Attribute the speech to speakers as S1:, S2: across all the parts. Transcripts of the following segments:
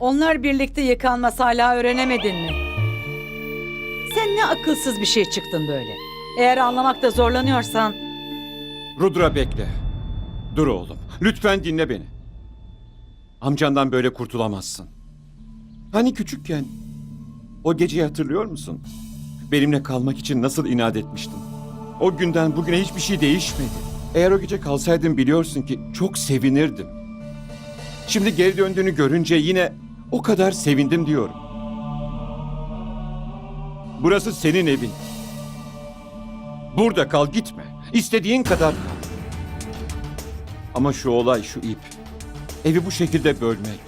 S1: Onlar birlikte yıkanması hala öğrenemedin mi? Sen ne akılsız bir şey çıktın böyle. Eğer anlamakta zorlanıyorsan
S2: Rudra bekle. Dur oğlum. Lütfen dinle beni. Amcandan böyle kurtulamazsın. Hani küçükken o geceyi hatırlıyor musun? Benimle kalmak için nasıl inat etmiştin? O günden bugüne hiçbir şey değişmedi. Eğer o gece kalsaydın biliyorsun ki çok sevinirdim. Şimdi geri döndüğünü görünce yine o kadar sevindim diyorum. Burası senin evin. Burada kal gitme. İstediğin kadar kal. Ama şu olay şu ip. Evi bu şekilde bölmek.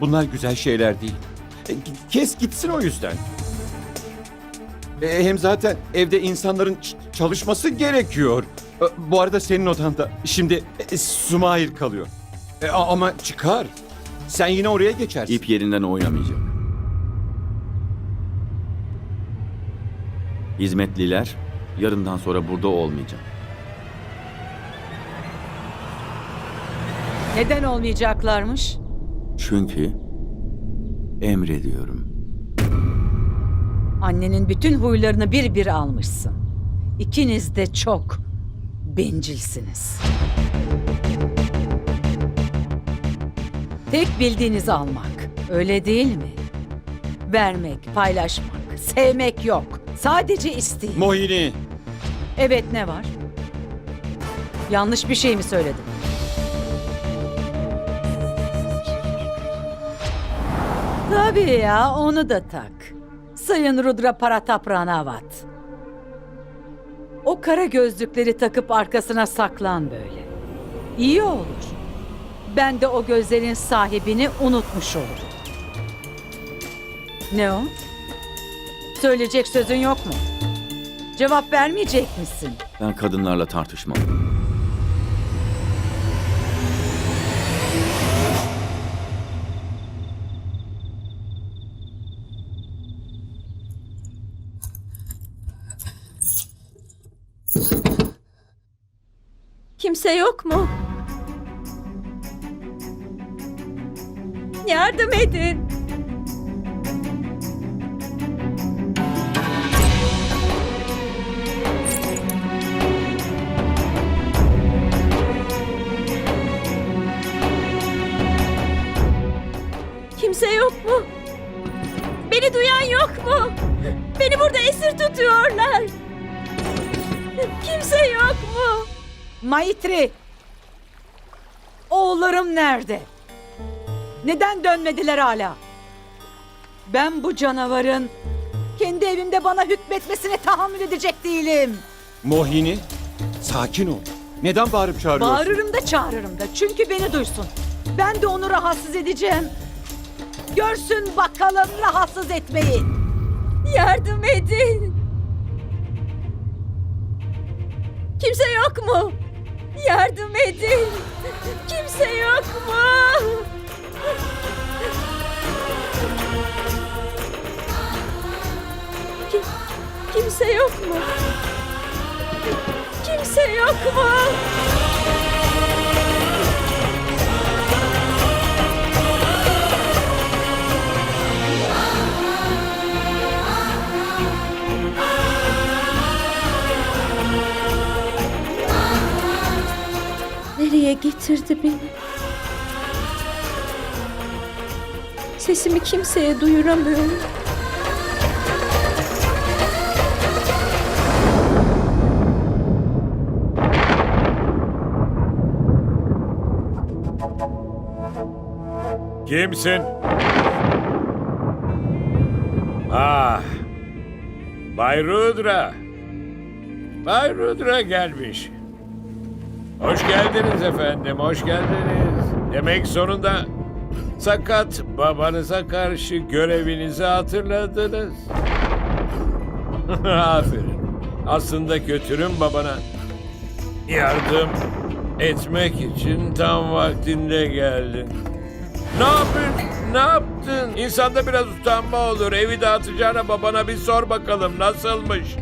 S2: Bunlar güzel şeyler değil. E, Kes gitsin o yüzden. E, hem zaten evde insanların çalışması gerekiyor. E, Bu arada senin odanda şimdi e, Sumail kalıyor. E, ama çıkar. Sen yine oraya geçersin.
S3: İp yerinden oynamayacak. Hizmetliler yarından sonra burada olmayacak.
S1: neden olmayacaklarmış?
S3: Çünkü emrediyorum.
S1: Annenin bütün huylarını bir bir almışsın. İkiniz de çok bencilsiniz. Tek bildiğiniz almak, öyle değil mi? Vermek, paylaşmak, sevmek yok. Sadece isteyin.
S2: Mohini.
S1: Evet ne var? Yanlış bir şey mi söyledim? Tabii ya onu da tak. Sayın Rudra Paratap Ranavat. O kara gözlükleri takıp arkasına saklan böyle. İyi olur. Ben de o gözlerin sahibini unutmuş olurum. Ne o? Söyleyecek sözün yok mu? Cevap vermeyecek misin?
S3: Ben kadınlarla tartışmam.
S4: Kimse yok mu? Yardım edin. Kimse yok mu? Beni duyan yok mu? Beni burada esir tutuyorlar. Kimse yok mu?
S1: Maitri! Oğullarım nerede? Neden dönmediler hala? Ben bu canavarın kendi evimde bana hükmetmesine tahammül edecek değilim.
S2: Mohini. Sakin ol. Neden bağırıp çağırıyorsun?
S1: Bağırırım da çağırırım da çünkü beni duysun. Ben de onu rahatsız edeceğim. Görsün bakalım rahatsız etmeyi.
S4: Yardım edin. Kimse yok mu? Yardım edin. Kimse yok mu? Kim, kimse yok mu? Kimse yok mu? Nereye getirdi beni? Sesimi kimseye duyuramıyorum.
S5: Kimsin? Ah. Bay Rudra. Bay Rudra gelmiş. Hoş geldiniz efendim, hoş geldiniz. Demek sonunda sakat babanıza karşı görevinizi hatırladınız. Aferin. Aslında kötürüm babana. Yardım etmek için tam vaktinde geldin. Ne yapıyorsun? Ne yaptın? İnsanda biraz utanma olur. Evi dağıtacağına babana bir sor bakalım nasılmış.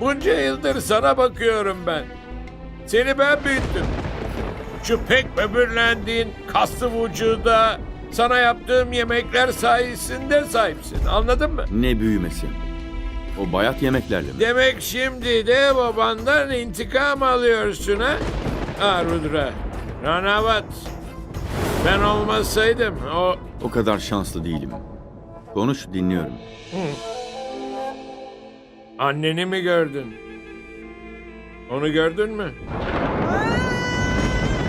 S5: Bunca yıldır sana bakıyorum ben. Seni ben büyüttüm. Şu pek böbürlendiğin kaslı vücuda Sana yaptığım yemekler sayesinde sahipsin. Anladın mı?
S3: Ne büyümesi? O bayat yemeklerle mi?
S5: Demek şimdi de babandan intikam alıyorsun ha? Ha Rudra, Ranavat. Ben olmasaydım o...
S3: O kadar şanslı değilim. Konuş dinliyorum.
S5: Anneni mi gördün? Onu gördün mü?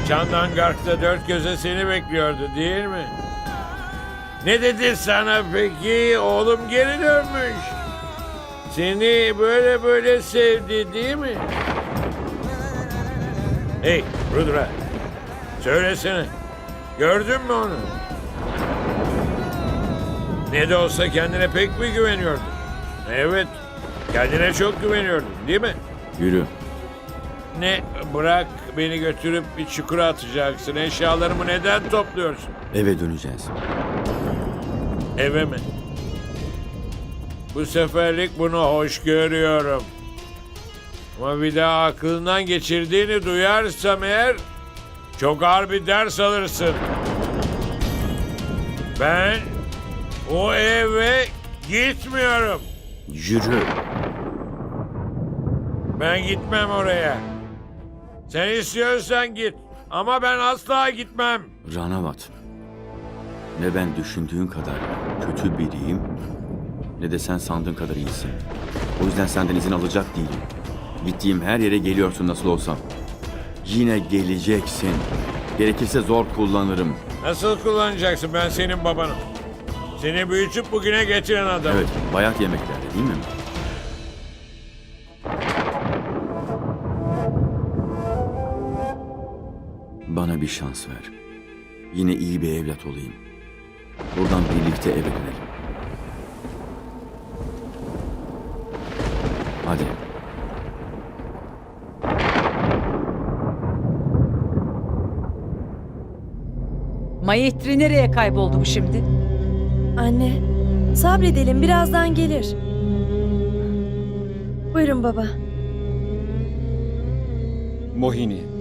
S5: Chandangark'ta dört göze seni bekliyordu değil mi? Ne dedi sana peki? Oğlum geri dönmüş. Seni böyle böyle sevdi değil mi? Hey Rudra. Söylesene. Gördün mü onu? Ne de olsa kendine pek mi güveniyordun? Evet. Kendine çok güveniyordun değil mi?
S3: Yürü.
S5: Ne bırak beni götürüp bir çukura atacaksın. Eşyalarımı neden topluyorsun?
S3: Eve döneceğiz.
S5: Eve mi? Bu seferlik bunu hoş görüyorum. Ama bir daha aklından geçirdiğini duyarsam eğer çok ağır bir ders alırsın. Ben o eve gitmiyorum.
S3: Yürü.
S5: Ben gitmem oraya. Sen istiyorsan git. Ama ben asla gitmem.
S3: Ranavat. Ne ben düşündüğün kadar kötü biriyim ne de sen sandığın kadar iyisin. O yüzden senden izin alacak değilim. Gittiğim her yere geliyorsun nasıl olsa. Yine geleceksin. Gerekirse zor kullanırım.
S5: Nasıl kullanacaksın ben senin babanım. Seni büyütüp bugüne getiren adam.
S3: Evet, bayat yemeklerde değil mi? Bana bir şans ver. Yine iyi bir evlat olayım. Buradan birlikte eve dönelim. Hadi.
S1: Mayetri nereye kayboldu bu şimdi?
S4: Anne, sabredelim birazdan gelir. Buyurun baba.
S2: Mohini.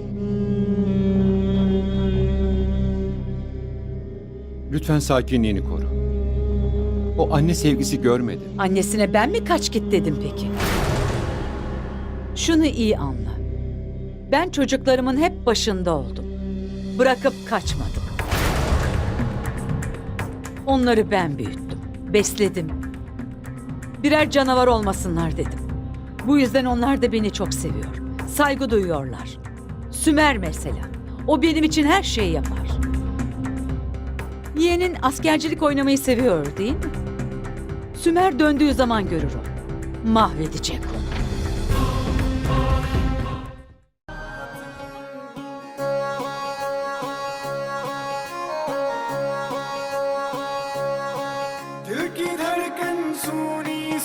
S2: Lütfen sakinliğini koru. O anne sevgisi görmedi.
S1: Annesine ben mi kaç git dedim peki? Şunu iyi anla. Ben çocuklarımın hep başında oldum. Bırakıp kaçmadım. Onları ben büyüttüm, besledim. Birer canavar olmasınlar dedim. Bu yüzden onlar da beni çok seviyor. Saygı duyuyorlar. Sümer mesela. O benim için her şeyi yapar. Yeğenin askercilik oynamayı seviyor değil mi? Sümer döndüğü zaman görür o. Mahvedecek onu.
S6: दिल की धड़कन सुनी